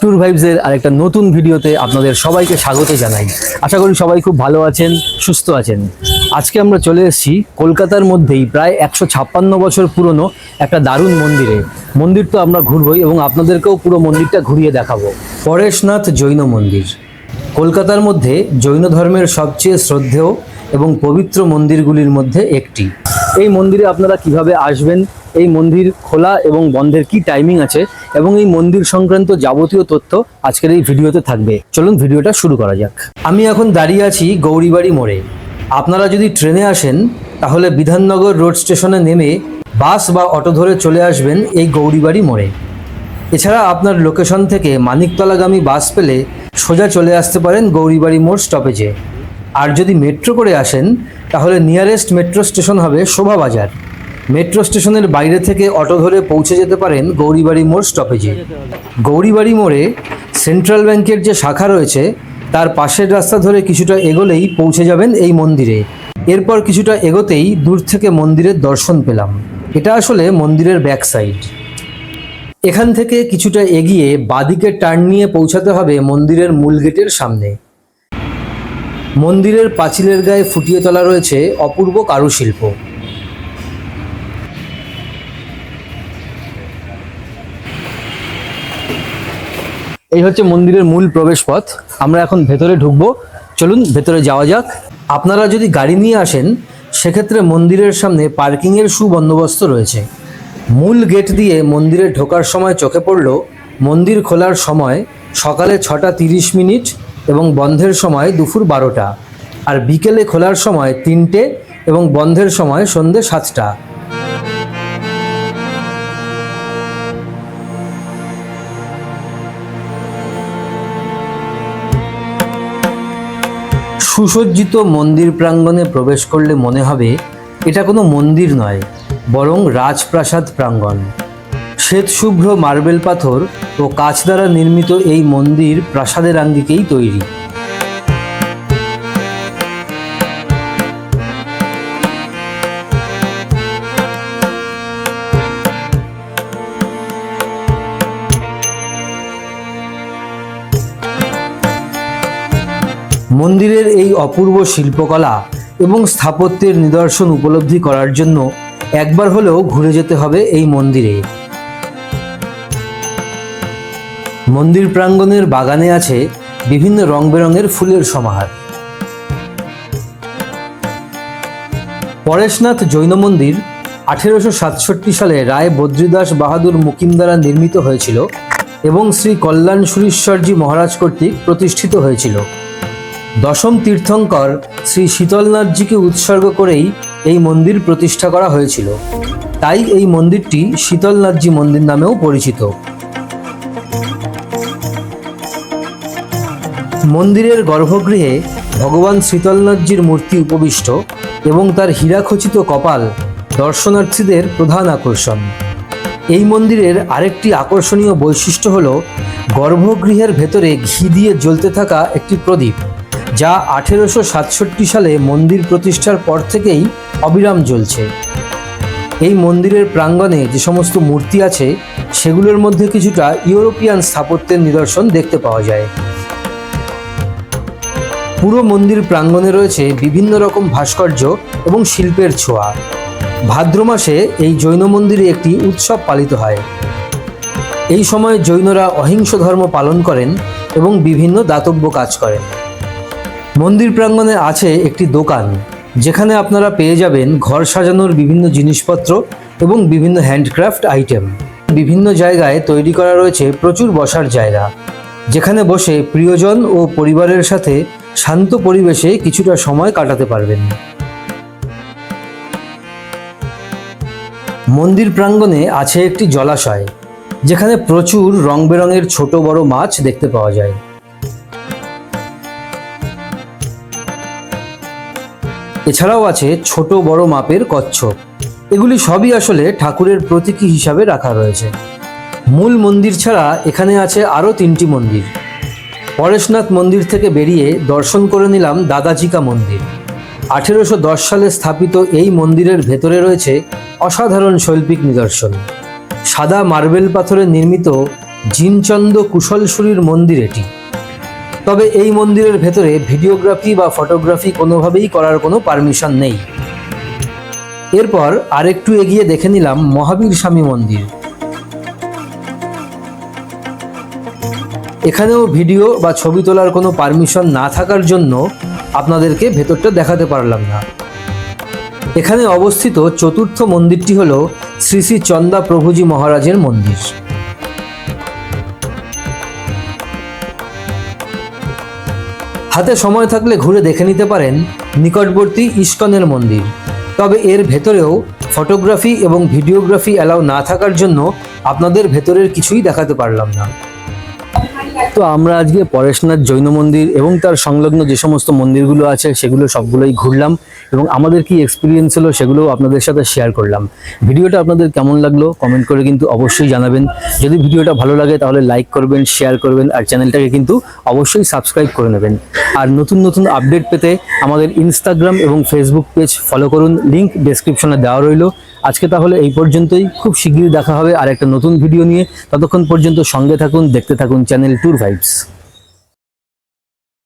Tour ভাইবসের আরেকটা নতুন ভিডিওতে আপনাদের সবাইকে স্বাগত জানাই। আশা করি সবাই খুব ভালো আছেন, সুস্থ আছেন। আজকে আমরা চলে এসেছি কলকাতার মধ্যেই প্রায় একশো ছাপ্পান্ন বছর পুরনো একটা দারুণ মন্দিরে। মন্দির তো আমরা ঘুরবই এবং আপনাদেরকেও পুরো মন্দিরটা ঘুরিয়ে দেখাবো। পরেশনাথ জৈন মন্দির। কলকাতার মধ্যে জৈন ধর্মের সবচেয়ে শ্রদ্ধেয় এবং পবিত্র মন্দিরগুলির মধ্যে একটি। এই মন্দিরে আপনারা কীভাবে আসবেন এই মন্দির খোলা এবং বন্ধের কি টাইমিং আছে এবং এই মন্দির সংক্রান্ত যাবতীয় তথ্য আজকের এই ভিডিওতে থাকবে। চলুন ভিডিওটা শুরু করা যাক। আমি এখন দাঁড়িয়ে আছি গৌরীবাড়ি মোড়ে। আপনারা যদি ট্রেনে আসেন, তাহলে বিধাননগর রোড স্টেশনে নেমে বাস বা অটো ধরে চলে আসবেন এই গৌরীবাড়ি মোড়ে। এছাড়া আপনার লোকেশন থেকে মানিকতলাগামী বাস পেলে সোজা চলে আসতে পারেন গৌরীবাড়ি মোড় স্টপেজে আর যদি মেট্রো করে আসেন, তাহলে নিয়ারেস্ট মেট্রো স্টেশন হবে শোভাবাজার। মেট্রো স্টেশনের বাইরে থেকে অটো ধরে পৌঁছে যেতে পারেন গৌরীবাড়ি মোড় স্টপেজে। গৌরীবাড়ি মোড়ে সেন্ট্রাল ব্যাংকের যে শাখা রয়েছে, তার পাশের রাস্তা ধরে কিছুটা এগোলেই পৌঁছে যাবেন এই মন্দিরে। এরপর কিছুটা এগোতেই দূর থেকে মন্দিরের দর্শন পেলাম। এটা আসলে মন্দিরের ব্যাক সাইড এখান থেকে কিছুটা এগিয়ে বাদিকে টার্ন নিয়ে পৌঁছাতে হবে মন্দিরের মূল গেটের সামনে। মন্দিরের পাঁচিলের গায়ে ফুটিয়ে তোলা রয়েছে অপূর্ব কারুশিল্প। এই হচ্ছে মন্দিরের মূল প্রবেশ পথ আমরা এখন ভেতরে ঢুকবো। চলুন, ভেতরে যাওয়া যাক। আপনারা যদি গাড়ি নিয়ে আসেন, সেক্ষেত্রে মন্দিরের সামনে পার্কিংয়ের সুবন্দোবস্ত রয়েছে। মূল গেট দিয়ে মন্দিরে ঢোকার সময় চোখে পড়ল, মন্দির খোলার সময় সকালে ছটা তিরিশ মিনিট এবং বন্ধের সময় দুপুর বারোটা। আর বিকেলে খোলার সময় তিনটে এবং বন্ধের সময় সন্ধে সাতটা। সুসজ্জিত মন্দির প্রাঙ্গণে প্রবেশ করলে মনে হবে এটা কোনো মন্দির নয়, বরং রাজপ্রাসাদ প্রাঙ্গণ। শ্বেতশুভ্র মার্বেল পাথর ও কাছ দ্বারা নির্মিত এই মন্দির প্রাসাদের আঙ্গিকেই তৈরি। মন্দিরের এই অপূর্ব শিল্পকলা এবং স্থাপত্যের নিদর্শন উপলব্ধি করার জন্য একবার হলেও ঘুরে যেতে হবে এই মন্দিরে। মন্দির প্রাঙ্গণের বাগানে আছে বিভিন্ন রং বেরঙের ফুলের সমাহার। পরেশনাথ জৈন মন্দির আঠেরোশো সাতষট্টি সালে রায় বদ্রীদাস বাহাদুর মুকিম দ্বারা নির্মিত হয়েছিল এবং শ্রী কল্যাণ সুরীশ্বরজি মহারাজ কর্তৃক প্রতিষ্ঠিত হয়েছিল। দশম তীর্থঙ্কর শ্রী শীতলনাথজিকে উৎসর্গ করেই এই মন্দির প্রতিষ্ঠা করা হয়েছিল। তাই এই মন্দিরটি শীতলনাথজি মন্দির নামেও পরিচিত। মন্দিরের গর্ভগৃহে ভগবান শীতলনাথজির মূর্তি উপবিষ্ট এবং তার হীরাখচিত কপাল দর্শনার্থীদের প্রধান আকর্ষণ। এই মন্দিরের আরেকটি আকর্ষণীয় বৈশিষ্ট্য হল গর্ভগৃহের ভেতরে ঘি দিয়ে জ্বলতে থাকা একটি প্রদীপ। যা আঠেরোশো সাতষট্টি সালে মন্দির প্রতিষ্ঠার পর থেকেই অবিরাম জ্বলছে। এই মন্দিরের প্রাঙ্গণে যে সমস্ত মূর্তি আছে, সেগুলোর মধ্যে কিছুটা ইউরোপিয়ান স্থাপত্যের নিদর্শন দেখতে পাওয়া যায়। পুরো মন্দির প্রাঙ্গণে রয়েছে বিভিন্ন রকম ভাস্কর্য এবং শিল্পের ছোঁয়া। ভাদ্র মাসে এই জৈন মন্দিরে একটি উৎসব পালিত হয়। এই সময় জৈনরা অহিংস ধর্ম পালন করেন এবং বিভিন্ন দাতব্য কাজ করেন। মন্দির প্রাঙ্গণে আছে একটি দোকান, যেখানে আপনারা পেয়ে যাবেন ঘর সাজানোর বিভিন্ন জিনিসপত্র এবং বিভিন্ন হ্যান্ডক্রাফট আইটেম। বিভিন্ন জায়গায় তৈরি করা রয়েছে প্রচুর বসার জায়গা, যেখানে বসে প্রিয়জন ও পরিবারের সাথে শান্ত পরিবেশে কিছুটা সময় কাটাতে পারবেন। মন্দির প্রাঙ্গণে আছে একটি জলাশয়, যেখানে প্রচুর রং বেরঙের ছোট বড় মাছ দেখতে পাওয়া যায়। এছাড়াও আছে ছোট বড় মাপের কচ্ছপ। এগুলি সবই আসলে ঠাকুরের প্রতীকী হিসাবে রাখা রয়েছে। মূল মন্দির ছাড়া এখানে আছে আরও তিনটি মন্দির। পরেশনাথ মন্দির থেকে বেরিয়ে দর্শন করে নিলাম দাদাজিকা মন্দির। আঠেরোশো দশ সালে স্থাপিত এই মন্দিরের ভেতরে রয়েছে অসাধারণ শৈল্পিক নিদর্শন। সাদা মার্বেল পাথরে নির্মিত জিনচন্দ কুশলসুরির মন্দির এটি। তবে এই মন্দিরের ভেতরে ভিডিওগ্রাফি বা ফটোগ্রাফি কোনোভাবেই করার কোনো পারমিশন নেই। এরপর আরেকটু এগিয়ে দেখে নিলাম মহাবীর স্বামী মন্দির। এখানেও ভিডিও বা ছবি তোলার কোনো পারমিশন না থাকার জন্য আপনাদেরকে ভেতরটা দেখাতে পারলাম না। এখানে অবস্থিত চতুর্থ মন্দিরটি হল শ্রী শ্রী চন্দা প্রভুজি মহারাজের মন্দির। হাতে সময় থাকলে ঘুরে দেখে নিতে পারেন নিকটবর্তী ইস্কনের মন্দির। তবে এর ভেতরেও ফটোগ্রাফি এবং ভিডিওগ্রাফি অ্যালাউ না থাকার জন্য আপনাদের ভেতরের কিছুই দেখাতে পারলাম না। তো আমরা আজকে পরেশনাথ জৈন মন্দির এবং তার সংলগ্ন যে সমস্ত মন্দিরগুলো আছে, সেগুলো সবগুলোই ঘুরলাম এবং আমাদের কি এক্সপিরিয়েন্স হলো সেগুলো আপনাদের সাথে শেয়ার করলাম। ভিডিওটা আপনাদের কেমন লাগল কমেন্ট করে কিন্তু অবশ্যই জানাবেন। যদি ভিডিওটা ভালো লাগে তাহলে লাইক করবেন শেয়ার করবেন আর চ্যানেলটাকে কিন্তু অবশ্যই সাবস্ক্রাইব করে নেবেন। আর নতুন নতুন আপডেট পেতে আমাদের ইনস্টাগ্রাম এবং ফেসবুক পেজ ফলো করুন। লিঙ্ক ডেসক্রিপশনে দেওয়া রইল। আজকে তাহলে এই পর্যন্তই। খুব শিগগিরই দেখা হবে আর একটা নতুন ভিডিও নিয়ে। ততক্ষণ পর্যন্ত সঙ্গে থাকুন, দেখতে থাকুন। Channel tour vibes